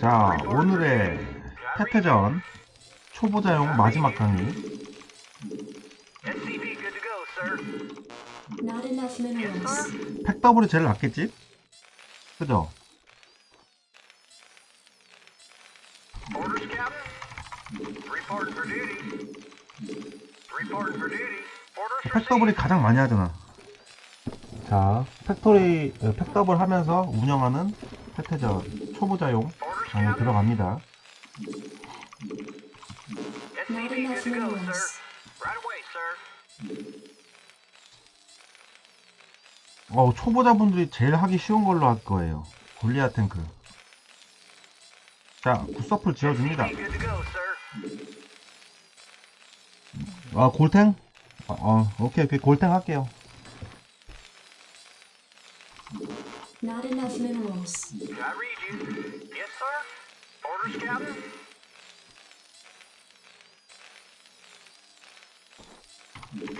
자, 오늘의 태태전 초보자용 마지막 강의. 팩더블이 제일 낫겠지? 그죠? 팩더블이. 가장 많이 하잖아. 자, 팩토리, 어, 팩더블 하면서 운영하는 태태전 초보자용 Captain. 들어갑니다. 어, 초보자분들이 제일 하기 쉬운 걸로 할 거예요. 골리아 탱크. 자, 굿서플 지어줍니다. 아, 골탱? 어, 어, 오케이, 오케이. 골탱 할게요. Not enough minerals. I read you. Yes, sir. Orders, Captain.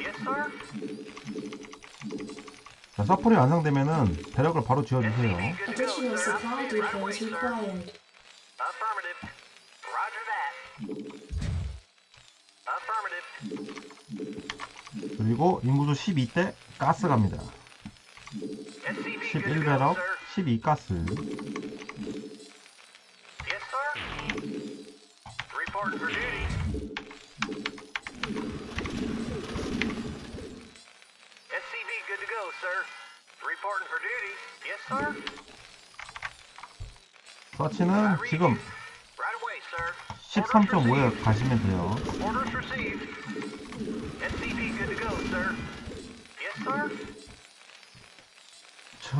Yes, sir. 자, 서플이 완성되면은 배럭을 바로 지어주세요. Additional supply depots required. Affirmative. Roger that. Affirmative. 그리고 인구수 12대 가스 갑니다. 11배럭, sir. 12가스. Yes, sir. Reporting for duty. SCV good to go, sir. Reporting for duty. Yes, sir. 서치는 지금 Right away, sir. 13.5에 가시면 돼요. Orders received. SCV good to go, sir. Yes, sir. 자.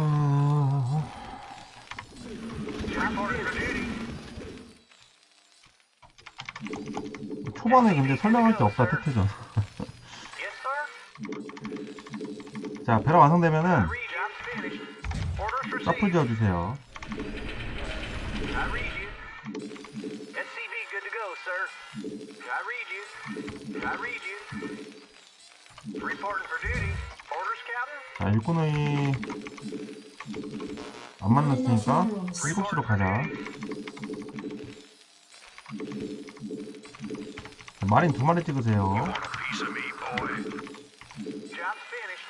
초반에 근데 설명할 게 없다, sir. 자, 배럭 완성되면은 received. 지어주세요. Reporting for duty. Orders, Captain. 자, 일꾼의 안 만났으니까 7시로 가자. 자, 마린 두 마리 찍으세요. piece of me, boy. Job's finished.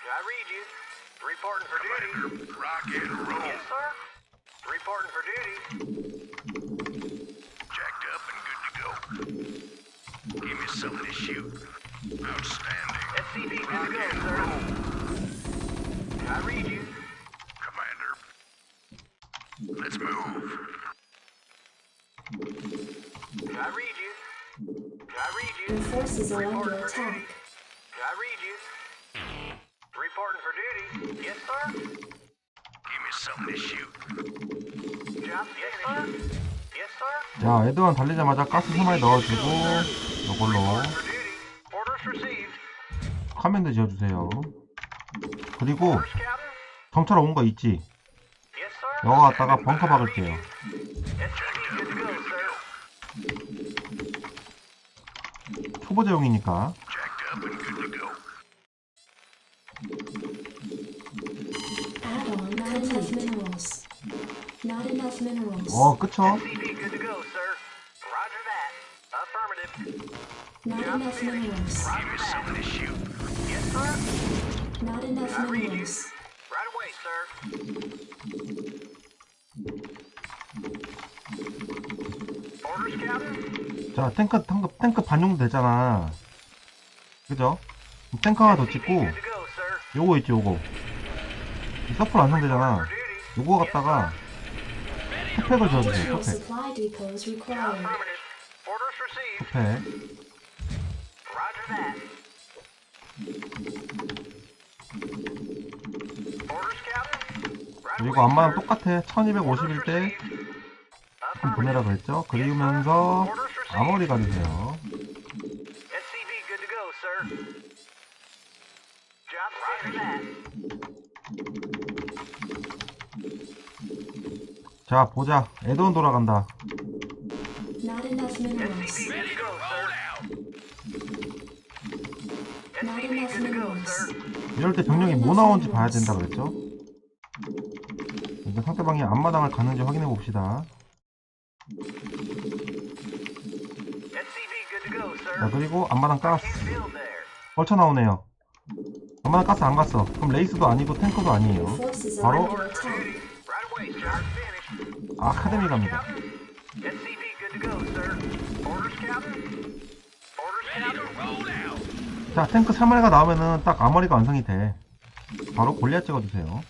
I read you. Reporting for duty. Rock and roll. Yes, sir. Reporting for duty. Jacked up and good to go. Give me something to shoot. Outstanding. SCV good to Rock go, and sir. roll. I read you. Commander. Let's move. I read you. I read you. Your forces are Reporting under for duty. attack. I read you. Reporting for duty. Yes, sir. Give me something to shoot. Job's yes, sir. Yes, sir. 자, 에드원 달리자마자 가스 3마리 넣어주고 이걸로. Orders received. 카멘드 지어주세요. 그리고. 경찰 온 거 있지? 여기 갖다가 벙커 박을게요. 초보자용이니까. Up and Not enough minerals. Give me something to shoot. Yes, sir. Not enough I minerals. Right away, sir. Orders, Captain. 자, 탱크, 탱크, 탱크 반용 되잖아. 그죠? 탱크 하나 더 찍고. 요거 있지, 요거. 이 서플 완성되잖아. 요거 갖다가 투팩을 지어주세요, 투 Right 그리고 안마랑 sir. 똑같아. 1251대 Affirmative. 좀 보내라 그랬죠? 그리우면서 아머리 가주세요. SCV good to go, sir. Job Roger that. 자, 보자. 에드원 돌아간다. Not enough minerals. Good to go, sir. Not enough minerals. 이럴 때 병력이 뭐 나오는지 봐야 된다 그랬죠? 일단 상대방이 앞마당을 가는지 확인해 봅시다. 자. 그리고 앞마당 가스. 벌쳐 나오네요. 앞마당 가스 안 갔어. 그럼 레이스도 아니고 탱크도 아니에요. 바로. 아카데미 갑니다. Captain? SCV good to go, sir. Orders, Captain? Orders, Captain? 자, 탱크 3마리가 나오면은 딱 아머리가 완성이 돼. 바로 골리앗 찍어주세요. Job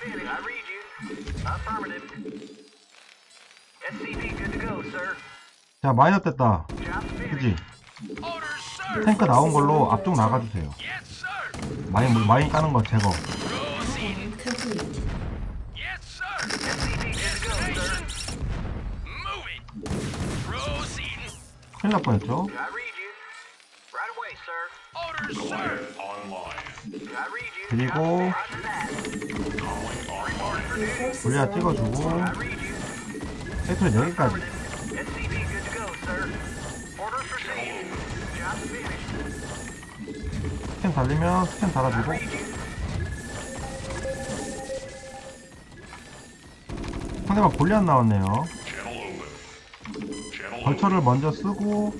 finished. I read you. Affirmative. SCV good to go, sir. 자, 마이너 finished. 그지? 탱크 나온 걸로 앞쪽 나가주세요. Yes, sir. 마인, 마인 까는 거 제거. 큰일 날 뻔했죠? 그리고 under 찍어주고. 팩토리 4개까지. SCV good to go, sir. Orders received. Job finished. 스캔 달리면 스캔 달아주고. 상대방 골리앗 나왔네요. 벌처를 먼저 쓰고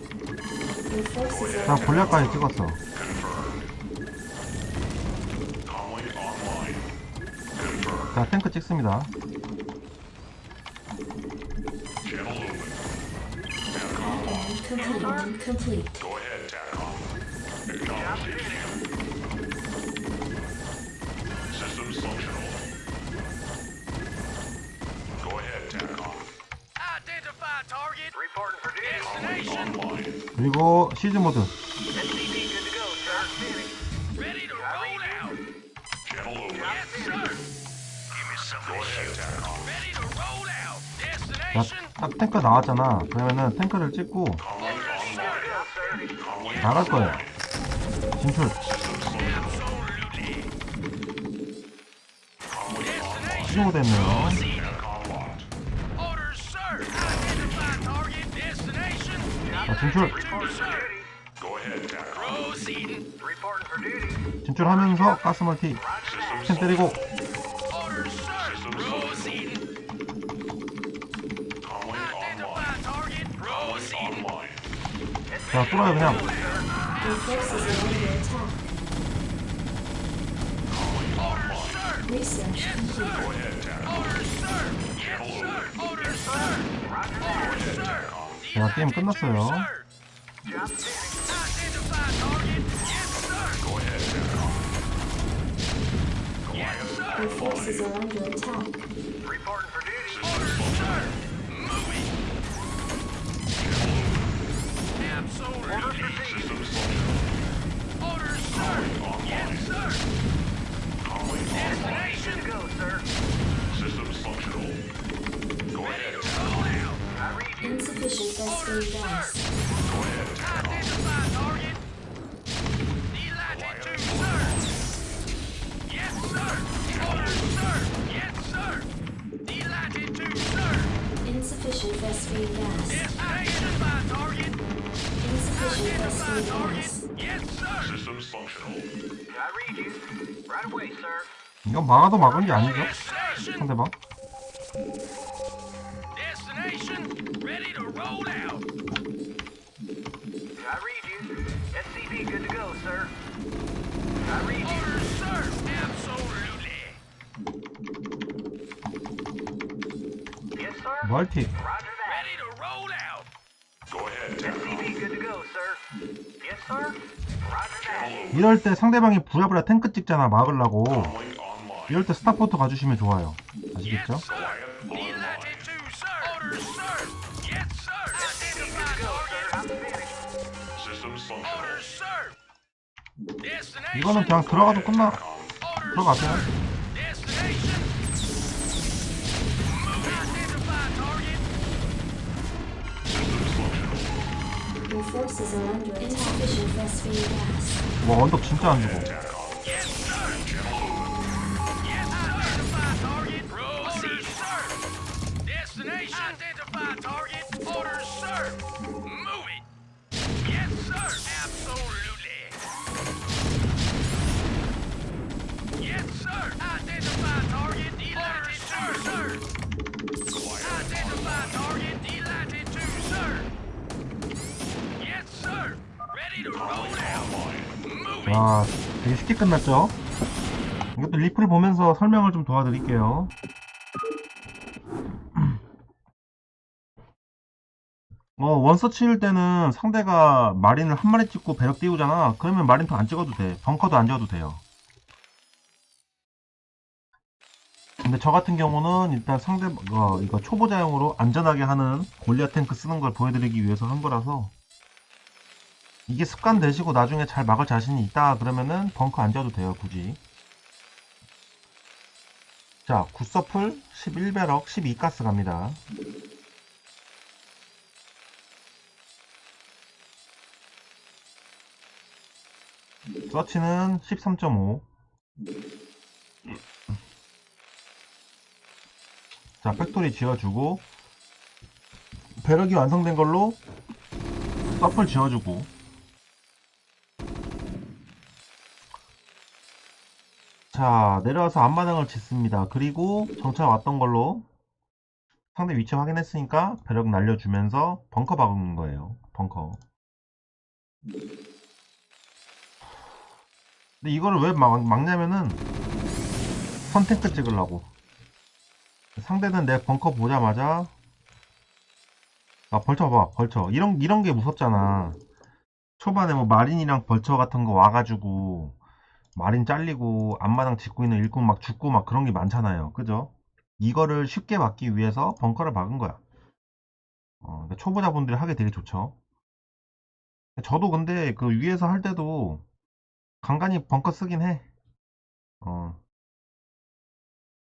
골리앗까지 attack. 찍었어. 자 탱크 찍습니다. Complete. Go ahead, TACOM. Acknowledge 그리고 시즈 모드. Destination. 딱 탱크 나왔잖아. 그러면은 탱크를 찍고 나갈 거예요. 진출. 시즈 모드 했네요. For duty. 진출하면서 가스 멀티. Roger 스캔 때리고. 자 뚫어요 그냥. 자 게임 끝났어요. 이건 막아도 막은 게 아니죠? 상대방. Destination. Ready to roll out. I read you. SCV good to go, sir. I read you. Orders, sir. Absolutely. Yes, sir. 멀티. Roger that. Ready to roll out. Go ahead. SCV good to go, sir. Yes, sir. 이럴 때 상대방이 부랴부랴 탱크 찍잖아 막으려고. 이럴 때 스타포트 가주시면 좋아요. 아시겠죠? 이거는 그냥 들어가도 끝나. 들어가세요. 와 언덕 진짜 안 주고. 자, 되게 쉽게 끝났죠? 이것도 리플 보면서 설명을 좀 도와드릴게요. 어, 원서 치울 때는 상대가 마린을 한 마리 찍고 배럭 띄우잖아. 그러면 마린 도 안 찍어도 돼. 벙커도 안 찍어도 돼요. 근데 저 같은 경우는 일단 상대, 어, 이거 초보자용으로 안전하게 하는 골리아 탱크 쓰는 걸 보여드리기 위해서 한 거라서 이게 습관 되시고 나중에 잘 막을 자신이 있다 그러면은 벙커 안 져도 돼요 굳이. 자 굿서플 11배럭 12가스 갑니다. 서치는 13.5 자, 팩토리 지어주고, 배럭이 완성된 걸로 서플 지어주고, 자, 내려와서 앞마당을 짓습니다. 그리고 정찰 왔던 걸로 상대 위치 확인했으니까 배럭 날려주면서 벙커 박은 거예요. 벙커. 근데 이거를 왜 막, 막냐면은 선탱크 찍으려고. 상대는 내 벙커 보자마자 아 벌쳐 봐 벌쳐 이런 이런 게 무섭잖아 초반에 뭐 마린이랑 벌처 같은 거 와가지고 마린 잘리고 앞마당 짓고 있는 일꾼 막 죽고 막 그런 게 많잖아요 그죠 이거를 쉽게 막기 위해서 벙커를 막은 거야 어, 그러니까 초보자분들이 하기 되게 좋죠 저도 근데 그 위에서 할 때도 간간히 벙커 쓰긴 해 어.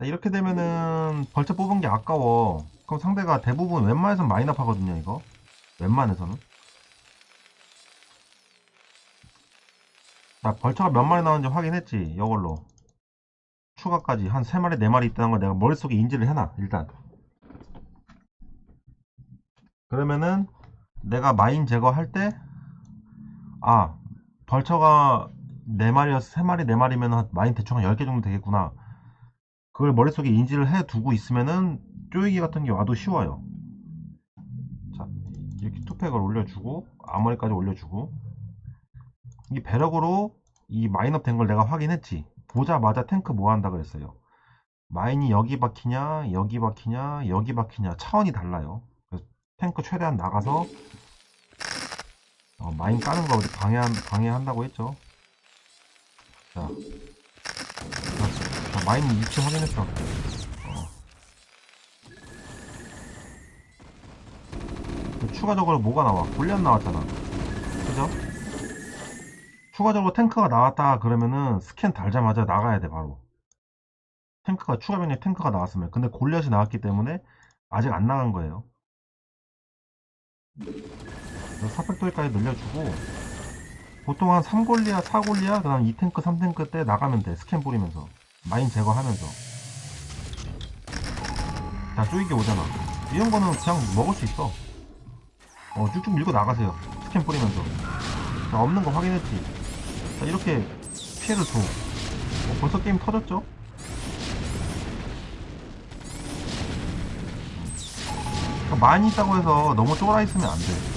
이렇게 되면은 벌써 뽑은 게 아까워. 그럼 상대가 대부분 웬만해선 마이너스 하거든요, 이거. 웬만해서는. 자, 벌처가 몇 마리 나오는지 확인했지, 이걸로. 추가까지 한 3마리, 4마리 있다는 걸 내가 머릿속에 인지를 해놔, 일단. 그러면은 내가 마인 제거할 때, 아, 벌처가 4마리여서 3마리, 4마리면 마인 대충 한 10개 정도 되겠구나. 그걸 머릿속에 인지를 해 두고 있으면은 쪼이기 같은 게 와도 쉬워요. 자, 이렇게 투팩을 올려주고, 앞머리까지 올려주고, 이 배럭으로 이 마인업 된 걸 내가 확인했지. 보자마자 탱크 뭐 한다 그랬어요. 마인이 여기 박히냐, 여기 박히냐, 여기 박히냐, 차원이 달라요. 그래서 탱크 최대한 나가서, 어, 마인 까는 거 우리 방해한, 방해한다고 했죠. 자, 자, 자, 마인 위치 확인했어. 추가적으로 뭐가 나와? 골리앗 나왔잖아. 그죠? 추가적으로 탱크가 나왔다 그러면은 스캔 달자마자 나가야 돼 바로. 탱크가 추가 변이 탱크가 나왔으면 근데 골리앗이 나왔기 때문에 아직 안 나간 거예요. 사팩토리까지 늘려주고 보통 한 3골리아, 4골리아, 그 다음 2탱크, 3탱크 때 나가면 돼. 스캔 뿌리면서. 마인 제거하면서. 자, 쪼이게 오잖아. 이런 거는 그냥 먹을 수 있어. 어, 쭉쭉 밀고 나가세요. 스캔 뿌리면서. 자, 없는 거 확인했지. 자, 이렇게 피해를 줘. 어, 벌써 게임 터졌죠? 자, 많이 있다고 해서 너무 쫄아 있으면 안 돼.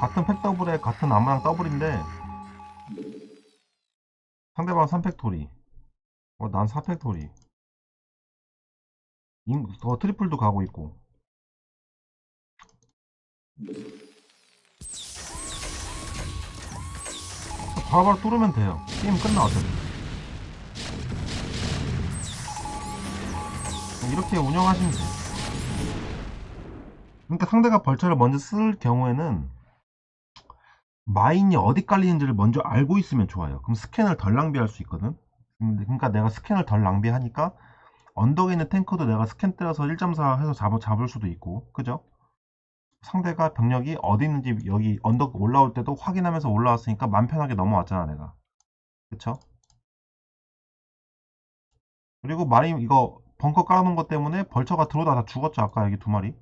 같은 팩 더블에 같은 암마랑 더블인데 상대방 3팩토리 어, 난 4팩토리 인, 어, 트리플도 가고 있고 바로바로 뚫으면 돼요 게임 끝나 어차피 이렇게 운영하시면 돼요 그러니까 상대가 벌처를 먼저 쓸 경우에는 마인이 어디 깔리는지를 먼저 알고 있으면 좋아요. 그럼 스캔을 덜 낭비할 수 있거든. 그러니까 내가 스캔을 덜 낭비하니까 언덕에 있는 탱크도 내가 스캔 때려서 1.4 해서 잡, 잡을 수도 있고, 그죠? 상대가 병력이 어디 있는지 여기 언덕 올라올 때도 확인하면서 올라왔으니까 맘 편하게 넘어왔잖아, 내가. 그쵸? 그리고 마린 이거 벙커 깔아놓은 것 때문에 벌처가 들어오다 다 죽었죠, 아까 여기 두 마리.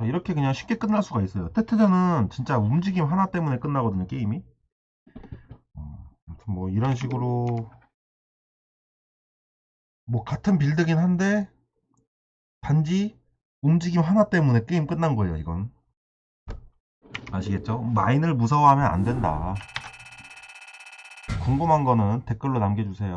이렇게 그냥 쉽게 끝날 수가 있어요. 테트전은 진짜 움직임 하나 때문에 끝나거든요, 게임이. 어, 뭐 이런 식으로 뭐 같은 빌드긴 한데 단지 움직임 하나 때문에 게임 끝난 거예요, 이건. 아시겠죠? 마인을 무서워하면 안 된다. 궁금한 거는 댓글로 남겨주세요.